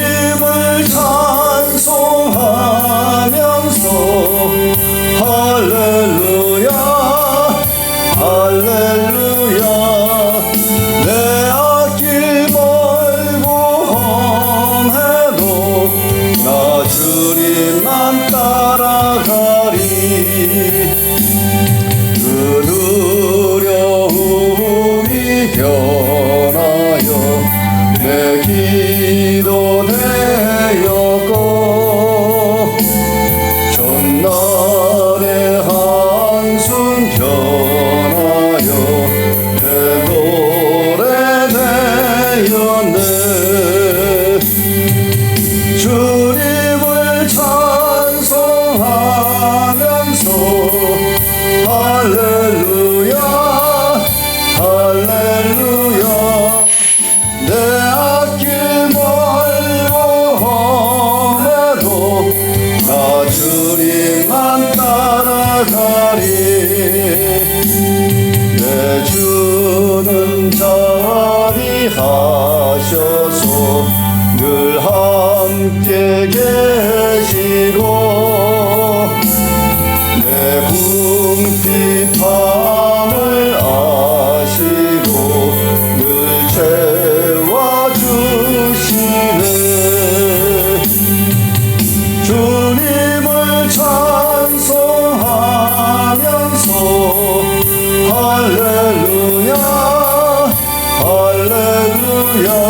주님을 찬송하면서 할렐루야 할렐루야. 내 앞길 멀고험해도 나 주님만 따라가리. 그 두려움이 겨 할렐루야 할렐루야. 내 앞길 멀고 험해도 나 주님만 따라가리. 내 주는 자리하셔서 늘 함께 계 궁핍함을 아시고 늘 채워주시네 주님을 찬송하면서 할렐루야 할렐루야